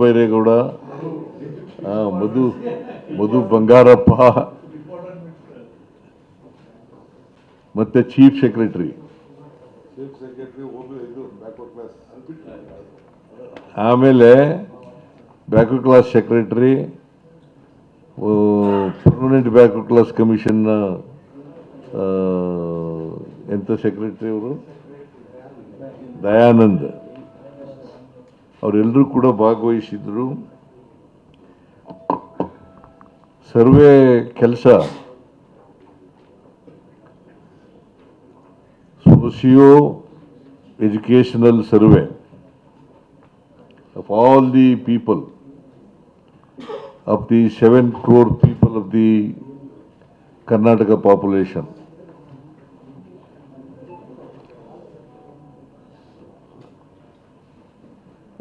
ಬೈರೇಗೌಡ ಮಧು ಮಧು ಬಂಗಾರಪ್ಪ, ಮತ್ತೆ chief secretary ಆಮೇಲೆ backward class secretary permanent backward class ಕಮಿಷನ್ನ ಎಂಥ ಸೆಕ್ರೆಟರಿ ಅವರು ದಯಾನಂದ್. ಅವರೆಲ್ಲರೂ ಕೂಡ ಭಾಗವಹಿಸಿದ್ದರು ಸರ್ವೆ ಕೆಲಸ socio educational survey of all the people, of the seven crore people of the Karnataka population.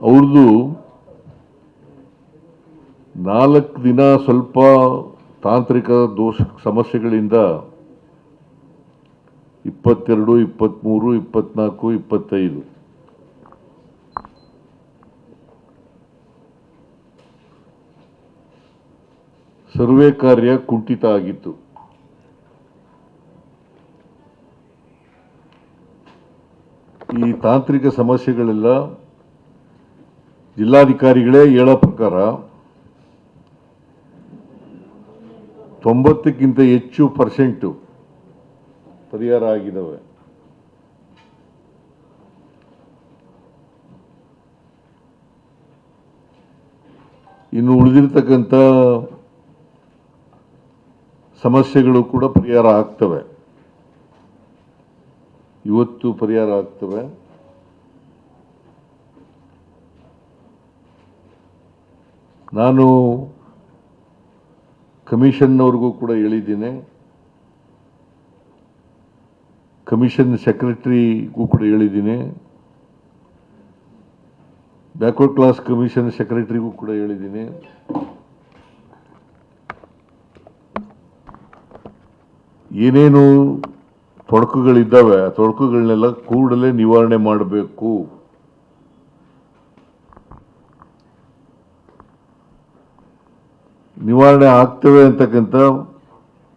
ಅವ್ರದ್ದು ನಾಲ್ಕು ದಿನ ಸ್ವಲ್ಪ ತಾಂತ್ರಿಕ ದೋಷ ಸಮಸ್ಯೆಗಳಿಂದ ಇಪ್ಪತ್ತೆರಡು ಇಪ್ಪತ್ತ್ಮೂರು ಇಪ್ಪತ್ನಾಲ್ಕು, ಇಪ್ಪತ್ತೈದು. ಸರ್ವೆ ಕಾರ್ಯ ಕುಂಠಿತ ಆಗಿತ್ತು. ಈ ತಾಂತ್ರಿಕ ಸಮಸ್ಯೆಗಳೆಲ್ಲ ಜಿಲ್ಲಾಧಿಕಾರಿಗಳೇ ಹೇಳೋ ಪ್ರಕಾರ ತೊಂಬತ್ತಕ್ಕಿಂತ ಹೆಚ್ಚು ಪರ್ಸೆಂಟು ಪರಿಹಾರ ಆಗಿದ್ದಾವೆ ಇನ್ನು ಉಳಿದಿರ್ತಕ್ಕಂಥ ಸಮಸ್ಯೆಗಳು ಕೂಡ ಪರಿಹಾರ ಆಗ್ತವೆ. ಇವತ್ತು ಪರಿಹಾರ ಆಗ್ತವೆ. ನಾನು ಕಮಿಷನ್ನವ್ರಿಗೂ ಕೂಡ ಹೇಳಿದ್ದೀನಿ. ಕಮಿಷನ್ ಸೆಕ್ರೆಟ್ರಿಗೂ ಕೂಡ ಹೇಳಿದ್ದೀನಿ. ಬ್ಯಾಕ್ವರ್ಡ್ ಕ್ಲಾಸ್ ಕಮಿಷನ್ ಸೆಕ್ರೆಟರಿಗೂ ಕೂಡ ಹೇಳಿದ್ದೀನಿ. ಏನೇನು ತೊಡಕುಗಳಿದ್ದಾವೆ, ಆ ತೊಡಕುಗಳನ್ನೆಲ್ಲ ಕೂಡಲೇ ನಿವಾರಣೆ ಮಾಡಬೇಕು. ನಿವಾರಣೆ ಆಗ್ತವೆ ಅಂತಕ್ಕಂಥ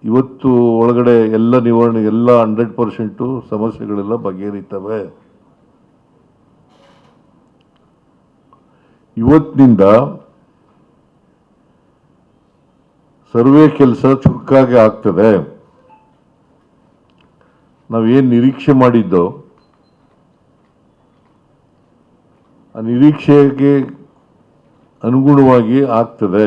ಇವತ್ತು ಒಳಗಡೆ ಎಲ್ಲ ನಿವಾರಣೆ, ಎಲ್ಲ ಹಂಡ್ರೆಡ್ ಪರ್ಸೆಂಟು ಸಮಸ್ಯೆಗಳೆಲ್ಲ ಬಗೆಹರಿತವೆ. ಇವತ್ತಿನಿಂದ ಸರ್ವೆ ಕೆಲಸ ಚುರುಕಾಗಿ ಆಗ್ತದೆ. ನಾವೇನು ನಿರೀಕ್ಷೆ ಮಾಡಿದ್ದೋ, ಆ ನಿರೀಕ್ಷೆಗೆ ಅನುಗುಣವಾಗಿ ಆಗ್ತದೆ.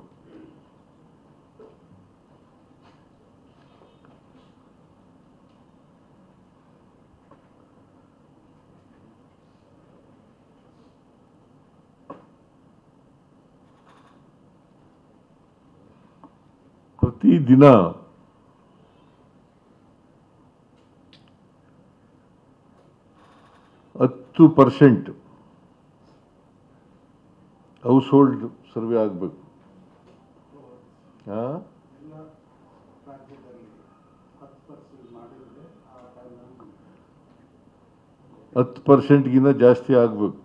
ಪ್ರತಿದಿನ ಹತ್ತು ಪರ್ಸೆಂಟ್. ಹೌಸ್ ಹೋಲ್ಡ್ ಸರ್ವೆ ಆಗಬೇಕು. ಹತ್ತು ಪರ್ಸೆಂಟ್ಗಿಂತ ಜಾಸ್ತಿ ಆಗಬೇಕು.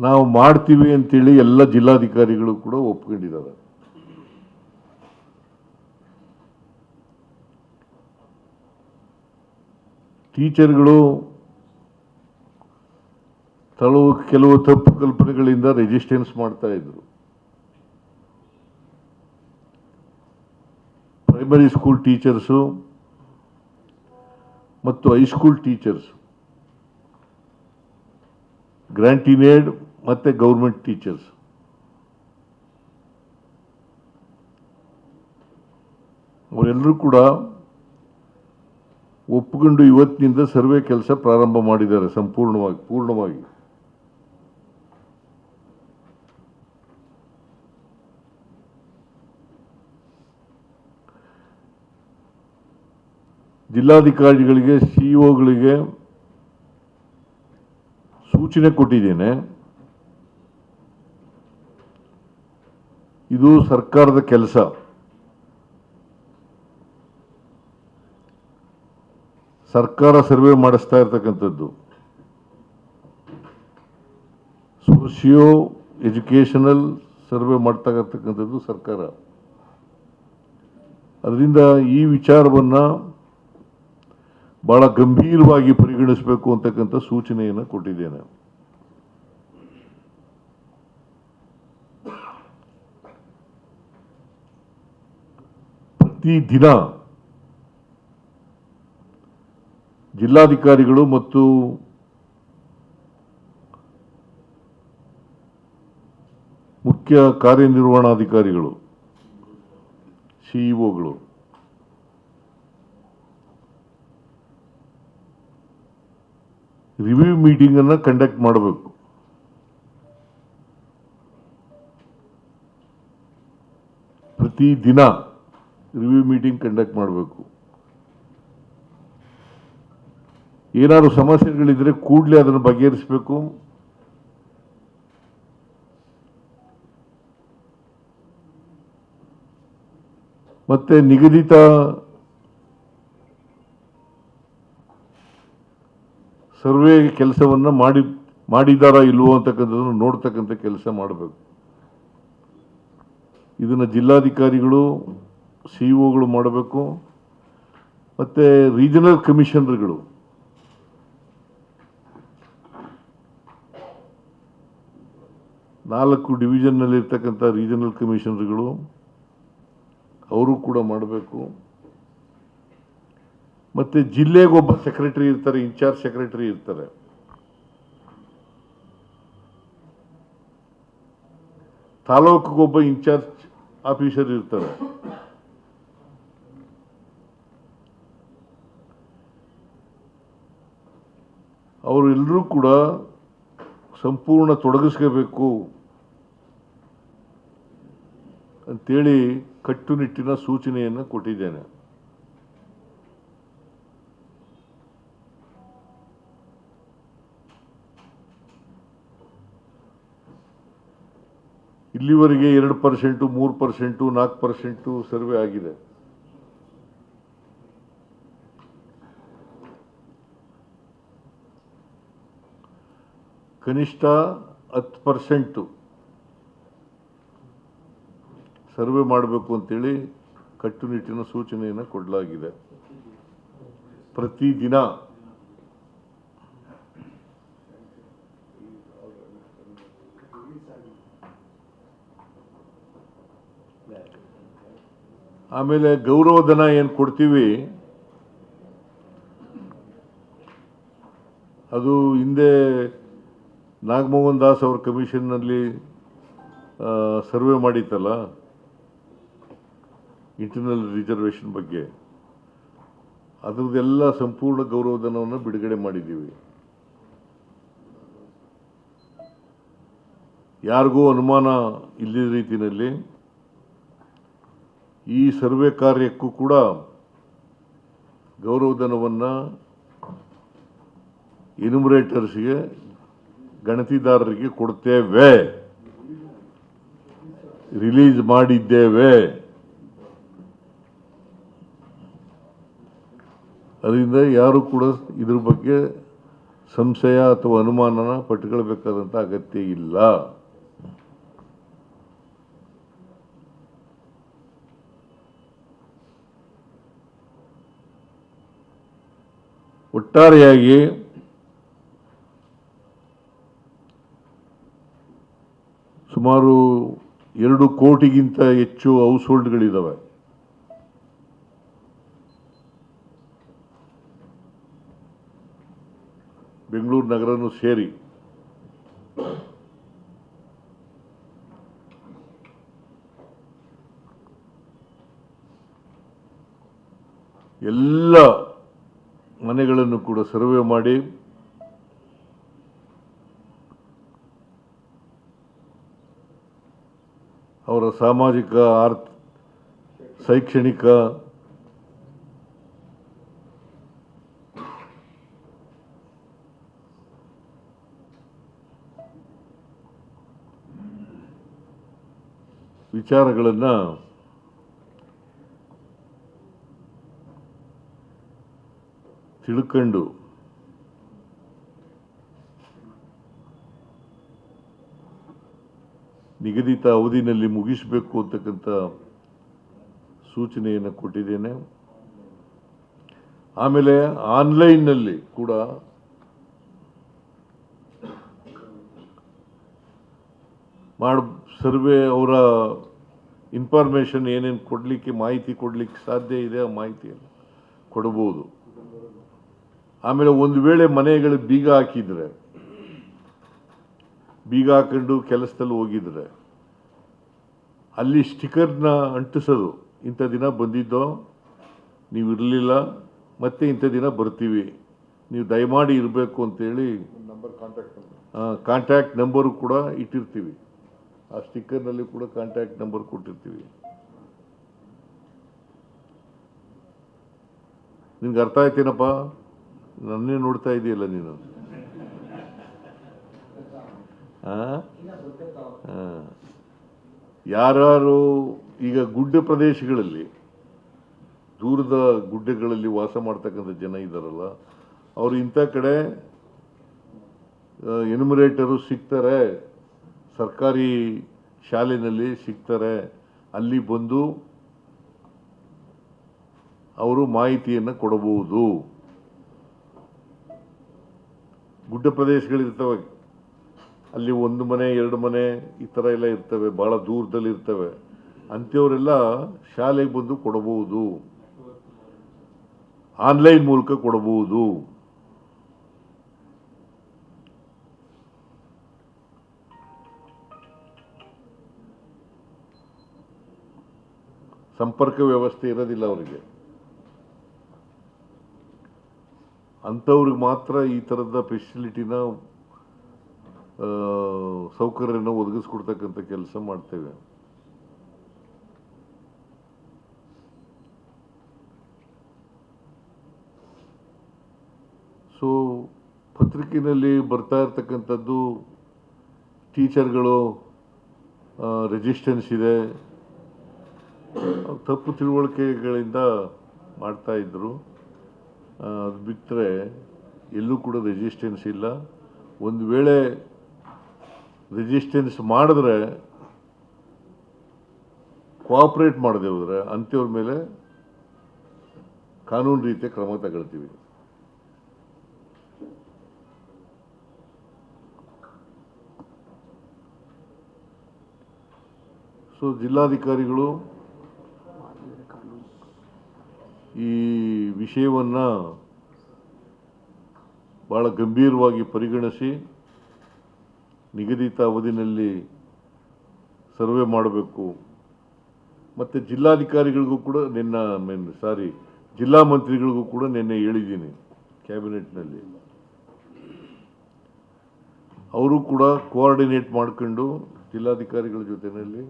ನಾವು ಮಾಡ್ತೀವಿ ಅಂತೇಳಿ ಎಲ್ಲ ಜಿಲ್ಲಾಧಿಕಾರಿಗಳು ಕೂಡ ಒಪ್ಕೊಂಡಿದ್ದಾರೆ ಟೀಚರ್ಗಳು ಕೆಲವು ಕೆಲವು ತಪ್ಪು ಕಲ್ಪನೆಗಳಿಂದ ರೆಜಿಸ್ಟೆನ್ಸ್ ಮಾಡ್ತಾ ಇದ್ರು. ಪ್ರೈಮರಿ ಸ್ಕೂಲ್ ಟೀಚರ್ಸು ಮತ್ತು high school teachers grant in aid ಮತ್ತು ಗೌರ್ಮೆಂಟ್ ಟೀಚರ್ಸ್ ಅವರೆಲ್ಲರೂ ಕೂಡ ಒಪ್ಪಿಕೊಂಡು ಇವತ್ತಿನಿಂದ ಸರ್ವೆ ಕೆಲಸ ಪ್ರಾರಂಭ ಮಾಡಿದ್ದಾರೆ ಸಂಪೂರ್ಣವಾಗಿ, ಪೂರ್ಣವಾಗಿ. ಜಿಲ್ಲಾಧಿಕಾರಿಗಳಿಗೆ ಸಿಇಒಗಳಿಗೆ ಸೂಚನೆ ಕೊಟ್ಟಿದ್ದೇನೆ. ಇದು ಸರ್ಕಾರದ ಕೆಲಸ. ಸರ್ಕಾರ ಸರ್ವೆ ಮಾಡಿಸ್ತಾ ಇರ್ತಕ್ಕಂಥದ್ದು. ಸೋಷಿಯೋ ಎಜುಕೇಷನಲ್ ಸರ್ವೆ ಮಾಡ್ತಾ ಇರ್ತಕ್ಕಂಥದ್ದು ಸರ್ಕಾರ. ಅದರಿಂದ ಈ ವಿಚಾರವನ್ನು ಬಹಳ ಗಂಭೀರವಾಗಿ ಪರಿಗಣಿಸಬೇಕು ಅಂತಕ್ಕಂಥ ಸೂಚನೆಯನ್ನು ಕೊಟ್ಟಿದ್ದೇನೆ. ಪ್ರತಿ ದಿನ ಜಿಲ್ಲಾಧಿಕಾರಿಗಳು ಮತ್ತು ಮುಖ್ಯ ಕಾರ್ಯನಿರ್ವಹಣಾಧಿಕಾರಿಗಳು ಸಿಇಒಗಳು ರಿವ್ಯೂ ಮೀಟಿಂಗನ್ನು ಕಂಡಕ್ಟ್ ಮಾಡಬೇಕು. ಪ್ರತಿ ದಿನ ರಿವ್ಯೂ ಮೀಟಿಂಗ್ ಕಂಡಕ್ಟ್ ಮಾಡಬೇಕು. ಏನಾದ್ರು ಸಮಸ್ಯೆಗಳಿದ್ದರೆ ಕೂಡಲೇ ಅದನ್ನು ಬಗೆಹರಿಸಬೇಕು. ಮತ್ತೆ ನಿಗದಿತ ಸರ್ವೆ ಕೆಲಸವನ್ನು ಮಾಡಿ, ಮಾಡಿದಾರಾ ಇಲ್ವೋ ಅಂತಕ್ಕಂಥದ್ದನ್ನು ನೋಡ್ತಕ್ಕಂಥ ಕೆಲಸ ಮಾಡಬೇಕು. ಇದನ್ನು ಜಿಲ್ಲಾಧಿಕಾರಿಗಳು ಸಿಇಒಗಳು ಮಾಡಬೇಕು. ಮತ್ತು ರೀಜನಲ್ ಕಮಿಷನರ್ಗಳು. ನಾಲ್ಕು ಡಿವಿಷನ್ನಲ್ಲಿರ್ತಕ್ಕಂಥ ರೀಜನಲ್ ಕಮಿಷನರ್ಗಳು ಅವರು ಕೂಡ ಮಾಡಬೇಕು. ಮತ್ತು ಜಿಲ್ಲೆಗೊಬ್ಬ ಸೆಕ್ರೆಟರಿ ಇರ್ತಾರೆ, ಇನ್ಚಾರ್ಜ್ ಸೆಕ್ರೆಟರಿ ಇರ್ತಾರೆ. ತಾಲೂಕಿಗೊಬ್ಬ ಇನ್ಚಾರ್ಜ್ ಆಫೀಸರ್ ಇರ್ತಾರೆ. ಅವರೆಲ್ಲರೂ ಕೂಡ ಸಂಪೂರ್ಣ ತೊಡಗಿಸ್ಕೋಬೇಕು. ಅಂತೇಳಿ ಕಟ್ಟುನಿಟ್ಟಿನ ಸೂಚನೆಯನ್ನು ಕೊಟ್ಟಿದ್ದೇನೆ. ಇಲ್ಲಿವರೆಗೆ ಎರಡು ಪರ್ಸೆಂಟು, ಮೂರು ಪರ್ಸೆಂಟು, ನಾಲ್ಕು ಪರ್ಸೆಂಟು ಸರ್ವೆ ಆಗಿದೆ. ಕನಿಷ್ಠ ಹತ್ತು ಪರ್ಸೆಂಟು ಸರ್ವೆ ಮಾಡಬೇಕು ಅಂತೇಳಿ ಕಟ್ಟುನಿಟ್ಟಿನ ಸೂಚನೆಯನ್ನು ಕೊಡಲಾಗಿದೆ. ಪ್ರತಿದಿನ ಆಮೇಲೆ ಗೌರವಧನ ಏನು ಕೊಡ್ತೀವಿ? ಅದು ಹಿಂದೆ ನಾಗಮೋಹನ್ ದಾಸ್ ಅವ್ರ ಕಮಿಷನ್ನಲ್ಲಿ ಸರ್ವೆ ಮಾಡಿತ್ತಲ್ಲ? ಇಂಟರ್ನಲ್ ರಿಸರ್ವೇಷನ್ ಬಗ್ಗೆ. ಅದರದ್ದೆಲ್ಲ ಸಂಪೂರ್ಣ ಗೌರವಧನವನ್ನು ಬಿಡುಗಡೆ ಮಾಡಿದ್ದೀವಿ. ಯಾರಿಗೂ ಅನುಮಾನ ಇಲ್ಲದ ರೀತಿಯಲ್ಲಿ ಈ ಸರ್ವೆ ಕಾರ್ಯಕ್ಕೂ ಕೂಡ ಗೌರವಧನವನ್ನು ಇನ್ಯುಮರೇಟರ್ಸ್ಗೆ ಗಣತಿದಾರರಿಗೆ ಕೊಡ್ತೇವೆ. ರಿಲೀಸ್ ಮಾಡಿದ್ದೇವೆ. ಅದರಿಂದ ಯಾರು ಕೂಡ ಇದ್ರ ಬಗ್ಗೆ ಸಂಶಯ ಅಥವಾ ಅನುಮಾನನ ಪಟ್ಕೊಳ್ಬೇಕಾದಂಥ ಅಗತ್ಯ ಇಲ್ಲ. ಒಟ್ಟಾರೆಯಾಗಿ ಸುಮಾರು ಎರಡು ಕೋಟಿಗಿಂತ ಹೆಚ್ಚು ಹೌಸ್ ಹೋಲ್ಡ್ಗಳಿದ್ದಾವೆ ಬೆಂಗಳೂರು ನಗರನೂ ಸೇರಿ ಎಲ್ಲ ಮನೆಗಳನ್ನು ಕೂಡ ಸರ್ವೆ ಮಾಡಿ ಅವರ ಸಾಮಾಜಿಕ ಆರ್ಥ ಶೈಕ್ಷಣಿಕ ವಿಚಾರಗಳನ್ನು ತಿಳ್ಕೊಂಡು ನಿಗದಿತ ಅವಧಿನಲ್ಲಿ ಮುಗಿಸಬೇಕು ಅಂತಕ್ಕಂಥ ಸೂಚನೆಯನ್ನು ಕೊಟ್ಟಿದ್ದೇನೆ. ಆಮೇಲೆ ಆನ್ಲೈನ್ನಲ್ಲಿ ಕೂಡ ಮಾಡ ಸರ್ವೆ ಅವರ ಇನ್ಫಾರ್ಮೇಷನ್ ಏನೇನು ಕೊಡಲಿಕ್ಕೆ ಮಾಹಿತಿ ಕೊಡಲಿಕ್ಕೆ ಸಾಧ್ಯ ಇದೆ ಆ ಮಾಹಿತಿಯನ್ನು ಕೊಡಬಹುದು ಆಮೇಲೆ ಒಂದು ವೇಳೆ ಮನೆಗಳು ಬೀಗ ಹಾಕಿದ್ರೆ ಬೀಗ ಹಾಕೊಂಡು ಕೆಲಸದಲ್ಲಿ ಹೋಗಿದ್ರೆ ಅಲ್ಲಿ ಸ್ಟಿಕರ್ನ ಅಂಟಿಸೋದು ಇಂಥ ದಿನ ಬಂದಿದ್ದೋ ನೀವು ಇರಲಿಲ್ಲ ಮತ್ತೆ ಇಂಥ ದಿನ ಬರ್ತೀವಿ ನೀವು ದಯಮಾಡಿ ಇರಬೇಕು ಅಂತೇಳಿ number contact number contact number ಕೂಡ ಇಟ್ಟಿರ್ತೀವಿ. ಆ ಸ್ಟಿಕ್ಕರ್ನಲ್ಲಿ ಕೂಡ ಕಾಂಟ್ಯಾಕ್ಟ್ ನಂಬರ್ ಕೊಟ್ಟಿರ್ತೀವಿ. ನಿನ್ಗೆ ಅರ್ಥ ಆಯ್ತೇನಪ್ಪ? ನನ್ನೇ ನೋಡ್ತಾ ಇದೆಯಲ್ಲ ನೀನು. ಯಾರು ಈಗ ಗುಡ್ಡ ಪ್ರದೇಶಗಳಲ್ಲಿ, ದೂರದ ಗುಡ್ಡಗಳಲ್ಲಿ ವಾಸ ಮಾಡ್ತಕ್ಕಂಥ ಜನ ಇದ್ದಾರಲ್ಲ, ಅವರು ಇಂಥ ಕಡೆ ಎನ್ಯುಮರೇಟರು ಸಿಗ್ತಾರೆ. ಸರ್ಕಾರಿ ಶಾಲೆಯಲ್ಲಿ ಸಿಗ್ತಾರೆ, ಅಲ್ಲಿ ಬಂದು ಅವರು ಮಾಹಿತಿಯನ್ನು ಕೊಡಬಹುದು. ಗುಡ್ಡ ಪ್ರದೇಶಗಳಿರ್ತವೆ. ಅಲ್ಲಿ ಒಂದು ಮನೆ, ಎರಡು ಮನೆ ಈ ಥರ ಎಲ್ಲ ಇರ್ತವೆ ಭಾಳ ದೂರದಲ್ಲಿ ಇರ್ತವೆ. ಅಂಥವರೆಲ್ಲ ಶಾಲೆಗೆ ಬಂದು ಕೊಡಬಹುದು. ಆನ್ಲೈನ್ ಮೂಲಕ ಕೊಡಬಹುದು. ಸಂಪರ್ಕ ವ್ಯವಸ್ಥೆ ಇರೋದಿಲ್ಲ ಅವರಿಗೆ. ಅಂಥವ್ರಿಗೆ ಮಾತ್ರ ಈ ಥರದ ಫೆಸಿಲಿಟಿನ ಸೌಕರ್ಯನ ಒದಗಿಸ್ಕೊಡ್ತಕ್ಕಂಥ ಕೆಲಸ ಮಾಡ್ತೇವೆ. ಸೊ ಪತ್ರಿಕೆಯಲ್ಲಿ ಬರ್ತಾ ಇರ್ತಕ್ಕಂಥದ್ದು ಟೀಚರ್ಗಳು ರೆಸಿಸ್ಟೆನ್ಸ್ ಇದೆ. ತಪ್ಪು ತಿಳುವಳಿಕೆಗಳಿಂದ ಮಾಡ್ತಾ ಇದ್ದರು ಆ, ಅದು ಬಿಟ್ಟರೆ ಎಲ್ಲೂ ಕೂಡ ರೆಜಿಸ್ಟೆನ್ಸ್ ಇಲ್ಲ. ಒಂದು ವೇಳೆ ರೆಸಿಸ್ಟೆನ್ಸ್ ಮಾಡಿದ್ರೆ ಕೋಆಪ್ರೇಟ್ ಮಾಡದೆ ಹೋದರೆ ಅಂಥವ್ರ ಮೇಲೆ ಕಾನೂನು ರೀತಿಯ ಕ್ರಮ ತಗೊಳ್ತೀವಿ. ಸೊ ಜಿಲ್ಲಾಧಿಕಾರಿಗಳು ಈ ವಿಷಯವನ್ನು ಭಾಳ ಗಂಭೀರವಾಗಿ ಪರಿಗಣಿಸಿ ನಿಗದಿತ ಅವಧಿನಲ್ಲಿ ಸರ್ವೆ ಮಾಡಬೇಕು. ಮತ್ತು ಜಿಲ್ಲಾಧಿಕಾರಿಗಳಿಗೂ ಕೂಡ ನಿನ್ನ ಮೇನ್ ಸಾರಿ, ಜಿಲ್ಲಾ ಮಂತ್ರಿಗಳಿಗೂ ಕೂಡ ನಿನ್ನೆ ಹೇಳಿದ್ದೀನಿ ಕ್ಯಾಬಿನೆಟ್ನಲ್ಲಿ. ಅವರು ಕೂಡ ಕೋಆರ್ಡಿನೇಟ್ ಮಾಡ್ಕೊಂಡು ಜಿಲ್ಲಾಧಿಕಾರಿಗಳ ಜೊತೆಯಲ್ಲಿ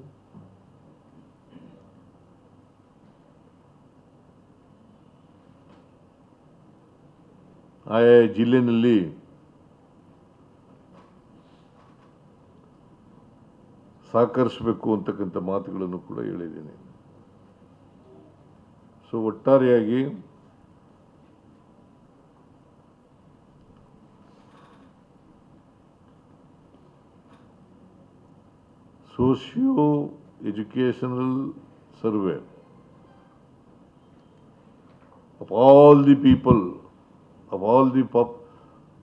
ಆಯಾ ಜಿಲ್ಲೆಯಲ್ಲಿ ಸಹಕರಿಸಬೇಕು ಅಂತಕ್ಕಂಥ ಮಾತುಗಳನ್ನು ಕೂಡ ಹೇಳಿದ್ದೀನಿ. ಸೊ ಒಟ್ಟಾರೆಯಾಗಿ socio educational survey of all the people, of all the pop,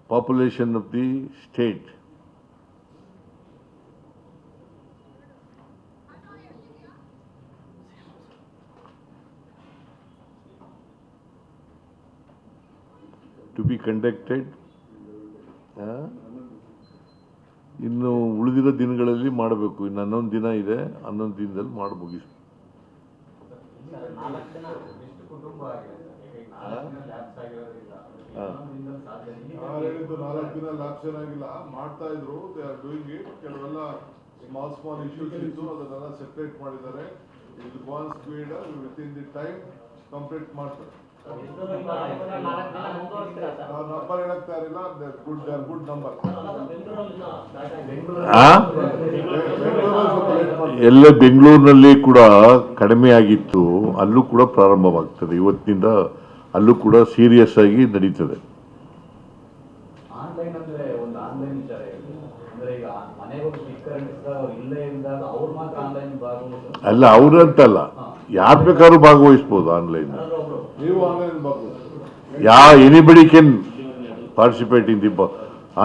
population of the state. To be conducted ಆ? ಇನ್ನು ಉಳಿದಿರೋ ದಿನಗಳಲ್ಲಿ ಮಾಡಬೇಕು ಇನ್ನು ಹನ್ನೊಂದು ದಿನ ಇದೆ ಹನ್ನೊಂದು ದಿನದಲ್ಲಿ ಮಾಡಿ ಮುಗಿಸ್ ಹಾ. ನಾನು ಹೇಳಿದ್ದು ನಾಲ್ಕು ದಿನ ಲ್ಯಾಬ್ಸ್ ಆಗಿಲ್ಲ ಮಾಡ್ತಾ ಇದ್ರು ದೇ ಆರ್ ಡೂಯಿಂಗ್ ಇಟ್. ಕೆಲವೆಲ್ಲ ಸ್ಮಾಲ್ ಸ್ಮಾಲ್ ಇಶ್ಯೂಸ್ ಇತ್ತು ಅದನ್ನೆಲ್ಲ ಸೆಪರೇಟ್ ಮಾಡಿದ್ದಾರೆ. ಇದು gone speed with in the time complete ಮಾಡ್ತಾರೆ. ನಾವು ನಂಬರ್ ಹೇಳಕ್ತಾ ಇರಲಿಲ್ಲ good they are good number ಆ? ಎಲ್ಲ ಬೆಂಗಳೂರಿನಲ್ಲಿ ಕೂಡ ಕಡಿಮೆ ಆಗಿತ್ತು ಅಲ್ಲೂ ಕೂಡ ಪ್ರಾರಂಭವಾಗ್ತದೆ. ಇವತ್ತಿನಿಂದ ಅಲ್ಲೂ ಕೂಡ ಸೀರಿಯಸ್ ಆಗಿ ನಡೀತದೆ. ಅಲ್ಲ ಅವ್ರಂತಲ್ಲ. ಯಾರು ಬೇಕಾದ್ರೂ ಭಾಗವಹಿಸ್ಬೋದು ಆನ್ಲೈನ್ ನೀವು ಆನ್ಲೈನ್ ಬರ್ಬೋದು yeah anybody can participate in the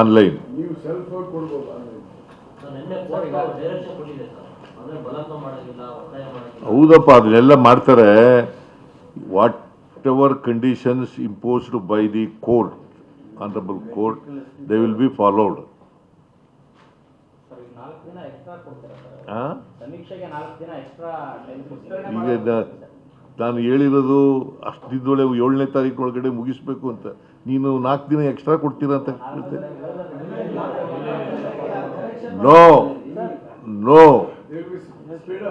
online ನೀವು ಸೆಲ್ಫ್ ಕೊಡ್ಬೋದು ಆನ್ಲೈನ್ ನಿನ್ನೆ ಕೋರ್ಟ್ ಡೈರೆಕ್ಷನ್ ಕೊಟ್ಟಿದೆ ಸರ್. ಅಂದ್ರೆ ಬಲತ್ವ ಮಾಡೋದಿಲ್ಲ ಒತ್ತಾಯ ಮಾಡೋದಿಲ್ಲ. ಹೌದಪ್ಪ ಅದನ್ನೆಲ್ಲ ಮಾಡ್ತಾರೆ. Whatever conditions imposed by the court Honorable court they will be followed sir ಈಗ ನಾನು ಹೇಳಿರೋದು ಅಷ್ಟು ದಿನದೊಳಗೆ ಏಳನೇ ತಾರೀಕು ಒಳಗಡೆ ಮುಗಿಸ್ಬೇಕು ಅಂತ. ನೀನು ನಾಲ್ಕು ದಿನ ಎಕ್ಸ್ಟ್ರಾ ಕೊಡ್ತೀರಾ ಅಂತ ಕೇಳ್ತೆ no no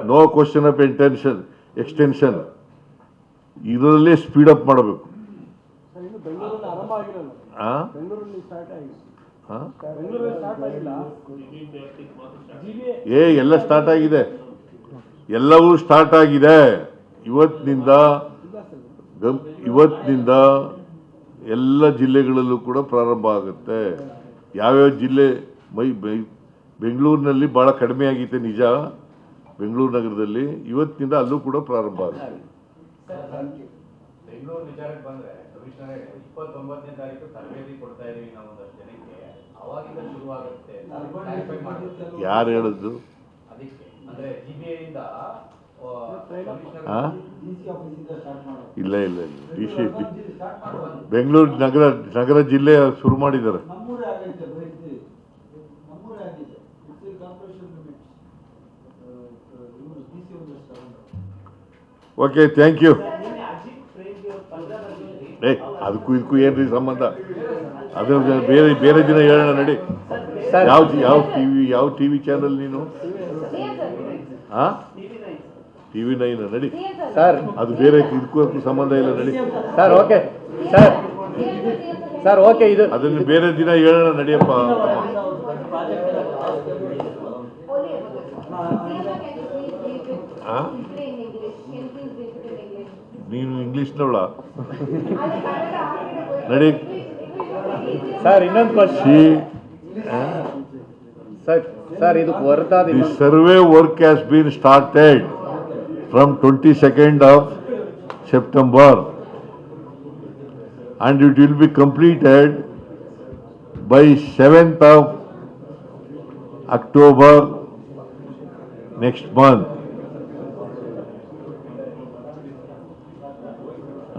no question of intention extension ಇದರಲ್ಲೇ ಸ್ಪೀಡ್ ಅಪ್ ಮಾಡಬೇಕು. ಸರ್ ಇನ್ನು ಬೆಂಗಳೂರಲ್ಲಿ ಆರಂಭ ಆಗಿರಲ್ಲ. ಆ? ಬೆಂಗಳೂರಲ್ಲಿ ಸ್ಟಾರ್ಟ್ ಆಗಿದೆ ಆ? ಬೆಂಗಳೂರಲ್ಲಿ ಸ್ಟಾರ್ಟ್ ಆಗಿಲ್ಲ. ಏ ಎಲ್ಲ ಸ್ಟಾರ್ಟ್ ಆಗಿದೆ. ಎಲ್ಲವೂ ಸ್ಟಾರ್ಟ್ ಆಗಿದೆ. ಇವತ್ತಿನಿಂದ ಗಮ್- ಇವತ್ತಿನಿಂದ ಎಲ್ಲ ಜಿಲ್ಲೆಗಳಲ್ಲೂ ಕೂಡ ಪ್ರಾರಂಭ ಆಗುತ್ತೆ. ಯಾವ್ಯಾವ ಜಿಲ್ಲೆ ಮೈ ಬೆ- ಬೆಂಗಳೂರಿನಲ್ಲಿ ಭಾಳ ಕಡಿಮೆ ಆಗಿದೆ ನಿಜ. ಬೆಂಗಳೂರು ನಗರದಲ್ಲಿ ಇವತ್ತಿನಿಂದ ಅಲ್ಲೂ ಕೂಡ ಪ್ರಾರಂಭ ಆಗುತ್ತೆ. ಬೆಂಗಳೂರು ವಿಚಾರಕ್ಕೆ ಬಂದ್ರೆ ಕಮಿಷನರ್ ಇಪ್ಪತ್ತೊಂಬತ್ತನೇ ತಾರೀಕು ತರಬೇತಿ ಕೊಡ್ತಾ ಇದೀವಿ ನಾವು ಒಂದಷ್ಟು ಜನಕ್ಕೆ. ಅವಾಗಿಂದ ಶುರುವಾಗುತ್ತೆ. ಯಾರು ಹೇಳಿದ್ದು? ಅದಕ್ಕೆ ಅಂದ್ರೆ ಜಿ ಬಿ ಇಂದ ಇಲ್ಲ ಇಲ್ಲ ಇಲ್ಲ. ಡಿ ಸಿ ಬೆಂಗಳೂರು ನಗರ ನಗರ ಜಿಲ್ಲೆ ಶುರು ಮಾಡಿದ್ದಾರೆ. ಓಕೆ ಥ್ಯಾಂಕ್ ಯು ಏ ಅದಕ್ಕೂ ಇದಕ್ಕೂ ಏನ್ರಿ ಸಂಬಂಧ? ಅದ್ರ ಬೇರೆ ಬೇರೆ ದಿನ ಹೇಳೋಣ ನಡಿ. ಯಾವ ಯಾವ ಟಿವಿ ಯಾವ ಟಿ ವಿ ಚಾನಲ್ ನೀನು? ಹಾಂ ಟಿ ವಿ ನೈನ್ ನಡಿ. ಸರ್. ಅದು ಬೇರೆ ಇದಕ್ಕೂ ಅದಕ್ಕೂ ಸಂಬಂಧ ಇಲ್ಲ ನಡಿ. Sir okay. Sir. Sir okay ಇದು ಅದನ್ನು ಬೇರೆ ದಿನ ಹೇಳೋಣ ನಡಿಯಪ್ಪ. ಇಂಗ್ಲಿಷ್ನವಳ ನಡಿ ಸರ್ ಇನ್ನೊಂದು ಕ್ವಶನ್ ಸಿ ಸರ್ ಸರ್ ಇದು ಹೊರತಾದ The ಇನ್ನೊಂದು survey work has been started from 22nd of September and it will be completed by 7th of October next month.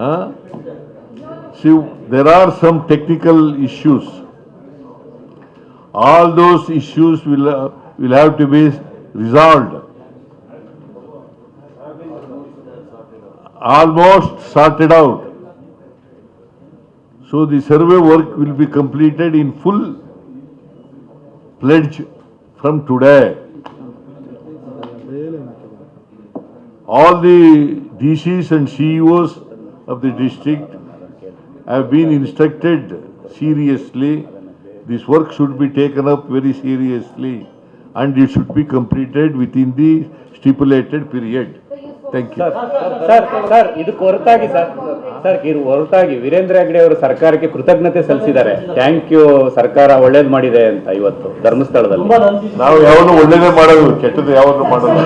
See, there are some technical issues. All those issues will, uh, will have to be resolved. Almost sorted out. So the survey work will be completed in full pledge from today. All the DCs and CEOs of the district have been instructed seriously. This work should be taken up very seriously and it should be completed within the stipulated period. Thank you. Sir sir sir ಇದಕ್ಕೆ ಹೊರತಾಗಿ sir sir ಇದು ಹೊರತಾಗಿ ವೀರೇಂದ್ರ ಹೆಗ್ಡೆ ಅವರು ಸರ್ಕಾರಕ್ಕೆ ಕೃತಜ್ಞತೆ ಸಲ್ಲಿಸಿದ್ದಾರೆ thank you ಸರ್ಕಾರ ಒಳ್ಳೇದು ಮಾಡಿದೆ ಅಂತ ಇವತ್ತು ಧರ್ಮಸ್ಥಳದಲ್ಲಿ ನಾವು ಯಾವನ್ನು ಒಳ್ಳೇದೇ ಮಾಡೋದು ಕೆಟ್ಟದ್ದು ಯಾವನ್ನು ಮಾಡೋದು